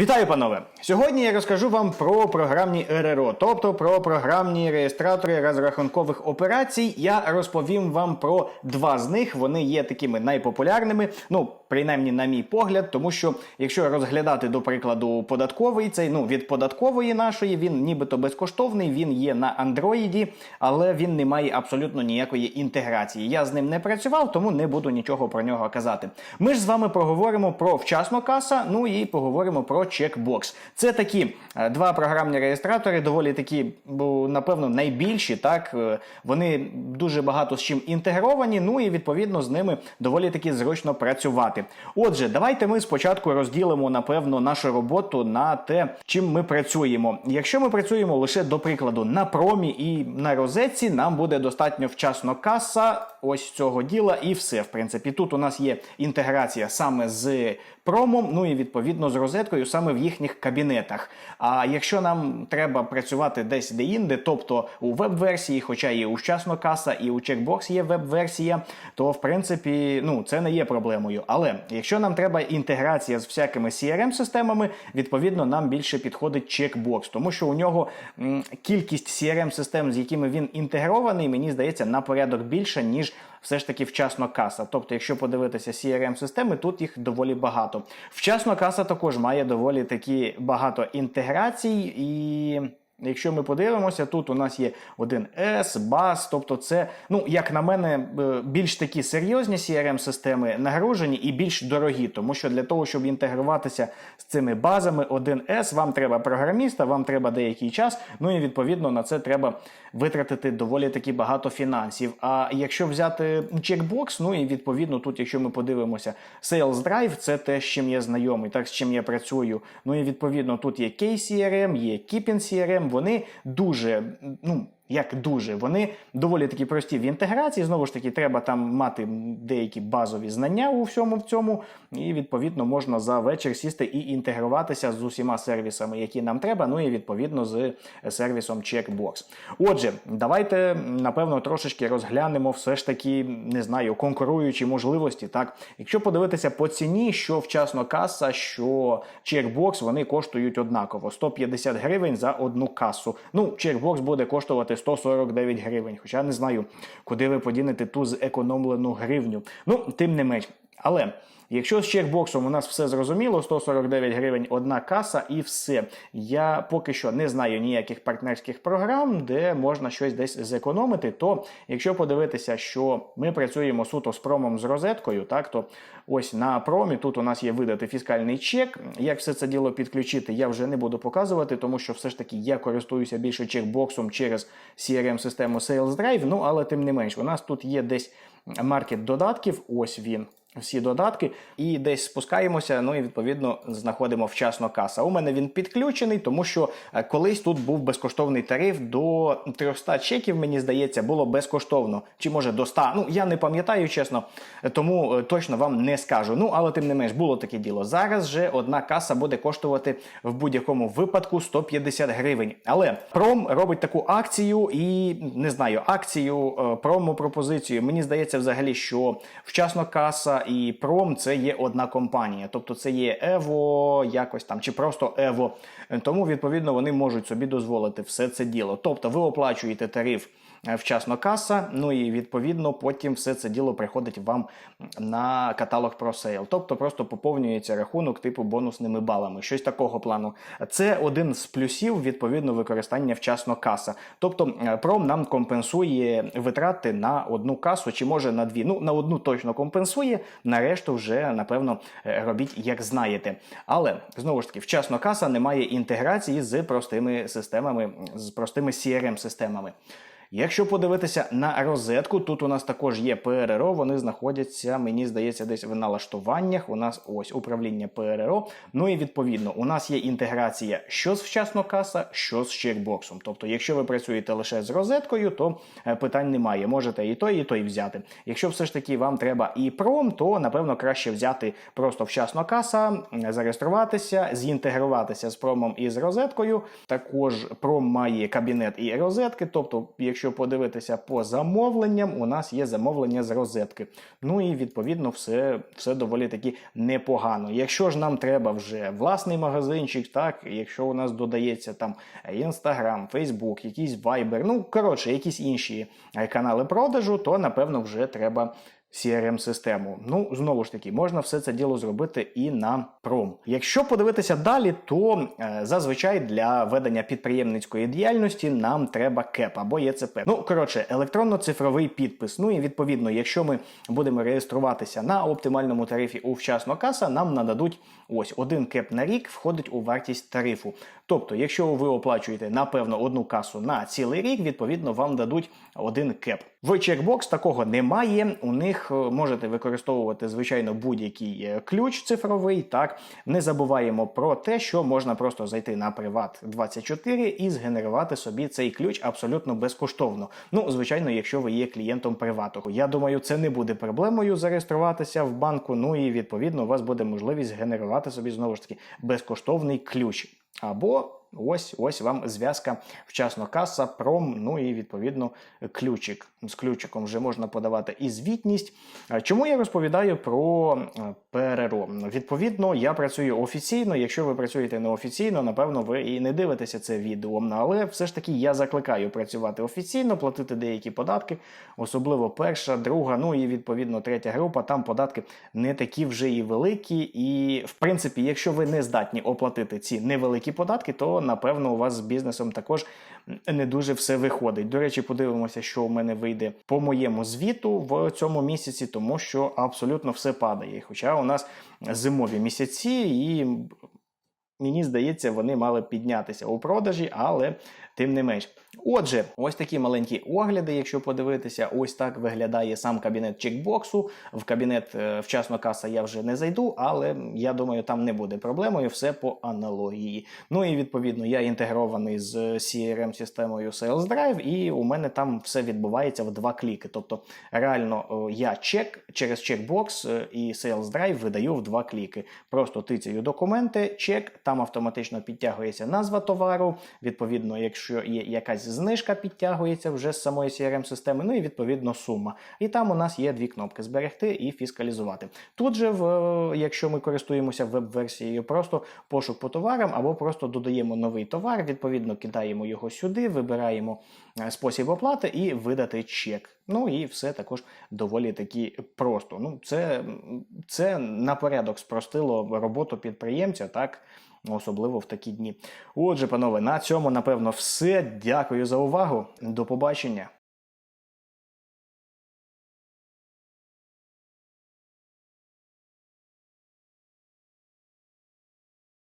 Вітаю, панове! Сьогодні я розкажу вам про програмні РРО, тобто про програмні реєстратори розрахункових операцій. Я розповім вам про два з них. Вони є такими найпопулярними, ну принаймні на мій погляд, тому що якщо розглядати до прикладу податковий, цей ну від податкової нашої він нібито безкоштовний, він є на андроїді, але він не має абсолютно ніякої інтеграції. Я з ним не працював, тому не буду нічого про нього казати. Ми ж з вами поговоримо про вчасно каса, ну і поговоримо про чекбокс. Це такі е, два програмні реєстратори, доволі такі, напевно, найбільші. Так Е, вони дуже багато з чим інтегровані. Ну і відповідно з ними доволі таки зручно працювати. Отже, давайте ми спочатку розділимо напевно нашу роботу на те, чим ми працюємо. Якщо ми працюємо лише до прикладу на промі і на розетці, нам буде достатньо вчасно каса ось цього діла, і все. В принципі, тут у нас є інтеграція саме з промом, ну і відповідно з розеткою саме в їхніх кабінетах. А якщо нам треба працювати десь де-інде, тобто у веб-версії, хоча і у вчасно каса, і у чекбокс є веб-версія, то в принципі ну це не є проблемою. Але якщо нам треба інтеграція з всякими CRM-системами, відповідно нам більше підходить чекбокс, тому що у нього м, кількість CRM-систем, з якими він інтегрований, мені здається, на порядок більша, ніж все ж таки вчасно каса. Тобто, якщо подивитися CRM-системи, тут їх доволі багато. Вчасно каса також має доволі такі багато інтеграцій і. Якщо ми подивимося, тут у нас є один S, BAS, тобто це, ну як на мене, е, більш такі серйозні CRM-системи нагружені і більш дорогі, тому що для того, щоб інтегруватися з цими базами 1С, вам треба програміста, вам треба деякий час. Ну і відповідно на це треба витратити доволі таки багато фінансів. А якщо взяти чекбокс, ну і відповідно тут, якщо ми подивимося, Sales Drive, це те, з чим я знайомий, так з чим я працюю. Ну і відповідно тут є KCRM, є Keeping CRM, вони дуже, ну. Як дуже, вони доволі такі прості в інтеграції. Знову ж таки, треба там мати деякі базові знання у всьому в цьому, і відповідно можна за вечір сісти і інтегруватися з усіма сервісами, які нам треба. Ну і відповідно з сервісом Checkbox. Отже, давайте напевно трошечки розглянемо все ж таки, не знаю, конкуруючі можливості. Так, якщо подивитися по ціні, що вчасно каса, що Checkbox, вони коштують однаково 150 гривень за одну касу. Ну, Checkbox буде коштувати 149 гривень. Хоча не знаю, куди ви подінете ту зекономлену гривню. Ну, тим не менш. Але якщо з чекбоксом у нас все зрозуміло, 149 гривень одна каса і все. Я поки що не знаю ніяких партнерських програм, де можна щось десь зекономити. То якщо подивитися, що ми працюємо суто з промом з розеткою, так то ось на промі тут у нас є видати фіскальний чек. Як все це діло підключити, я вже не буду показувати, тому що все ж таки я користуюся більше чекбоксом через CRM-систему Sales Drive. Ну але тим не менш, у нас тут є десь маркет додатків. Ось він. Всі додатки, і десь спускаємося. Ну і відповідно знаходимо вчасно каса. У мене він підключений, тому що е, колись тут був безкоштовний тариф до 300 чеків. Мені здається, було безкоштовно, чи може до 100. Ну я не пам'ятаю чесно, тому е, точно вам не скажу. Ну але тим не менш було таке діло. Зараз же одна каса буде коштувати в будь-якому випадку 150 гривень. Але пром робить таку акцію і не знаю, акцію е, промо-пропозицію. Мені здається, взагалі, що вчасно каса і пром це є одна компанія, тобто це є Ево, якось там чи просто Ево. Тому відповідно вони можуть собі дозволити все це діло. Тобто, ви оплачуєте тариф. Е, Вчасно каса, ну і відповідно потім все це діло приходить вам на каталог ProSale. Тобто просто поповнюється рахунок типу бонусними балами. Щось такого плану. Це один з плюсів відповідно використання вчасно каса. Тобто е, пром нам компенсує витрати на одну касу, чи може на дві. Ну на одну точно компенсує, на решту вже напевно е, робіть як знаєте. Але знову ж таки, вчасно каса не має інтеграції з простими системами, з простими CRM-системами. Якщо подивитися на розетку, тут у нас також є ПРРО, вони знаходяться, мені здається, десь в налаштуваннях. У нас ось управління ПРРО. Ну і відповідно, у нас є інтеграція що з вчасно каса, що з чекбоксом. Тобто, якщо ви працюєте лише з розеткою, то е, питань немає. Можете і той, і той взяти. Якщо все ж таки вам треба і пром, то напевно краще взяти просто вчасно каса, зареєструватися, зінтегруватися з промом і з розеткою. Також пром має кабінет і розетки. Тобто, якщо якщо подивитися по замовленням, у нас є замовлення з розетки. Ну і відповідно все, все доволі таки непогано. Якщо ж нам треба вже власний магазинчик, так, якщо у нас додається там Instagram, Facebook, якийсь Viber, ну коротше, якісь інші е, канали продажу, то напевно вже треба. CRM-систему. Ну, знову ж таки, можна все це діло зробити і на пром. Якщо подивитися далі, то е, зазвичай для ведення підприємницької діяльності нам треба КЕП або ЄЦП. Ну, коротше, електронно-цифровий підпис. Ну і відповідно, якщо ми будемо реєструватися на оптимальному тарифі у вчасно каса, нам нададуть ось один кеп на рік входить у вартість тарифу. Тобто, якщо ви оплачуєте напевно одну касу на цілий рік, відповідно вам дадуть один кеп. В чекбокс такого немає. У них е, можете використовувати звичайно будь-який е, ключ цифровий. Так не забуваємо про те, що можна просто зайти на Приват 24 і згенерувати собі цей ключ абсолютно безкоштовно. Ну, звичайно, якщо ви є клієнтом привату. Я думаю, це не буде проблемою зареєструватися в банку. Ну і відповідно у вас буде можливість генерувати собі знову ж таки безкоштовний ключ. Або ось ось вам зв'язка вчасно каса, пром, ну і відповідно ключик. З ключиком вже можна подавати і звітність. Чому я розповідаю про е, ПРРО? Відповідно, я працюю офіційно. Якщо ви працюєте неофіційно, напевно, ви і не дивитеся це відео. Але все ж таки я закликаю працювати офіційно, платити деякі податки, особливо перша, друга, ну і відповідно третя група. Там податки не такі вже і великі. І в принципі, якщо ви не здатні оплатити ці невеликі податки, то напевно у вас з бізнесом також не дуже все виходить. До речі, подивимося, що у мене вийде по моєму звіту в цьому місяці, тому що абсолютно все падає. Хоча у нас зимові місяці, і мені здається, вони мали піднятися у продажі, але тим не менш. Отже, ось такі маленькі огляди. Якщо подивитися, ось так виглядає сам кабінет чекбоксу. В кабінет е, вчасно каса я вже не зайду, але я думаю, там не буде проблемою. Все по аналогії. Ну і відповідно я інтегрований з CRM-системою Sales Drive, і у мене там все відбувається в два кліки. Тобто, реально я чек через чекбокс е, і Sales Drive видаю в два кліки. Просто тицяю документи, чек, там автоматично підтягується назва товару. Відповідно, якщо є якась знижка, підтягується вже з самої CRM-системи, ну і відповідно сума. І там у нас є дві кнопки: зберегти і фіскалізувати. Тут же, в, якщо ми користуємося веб-версією, просто пошук по товарам або просто додаємо новий товар, відповідно кидаємо його сюди, вибираємо спосіб оплати і видати чек. Ну і все також доволі таки просто. Ну, Це, це на порядок спростило роботу підприємця, так. Особливо в такі дні. Отже, панове, на цьому напевно все. Дякую за увагу. До побачення.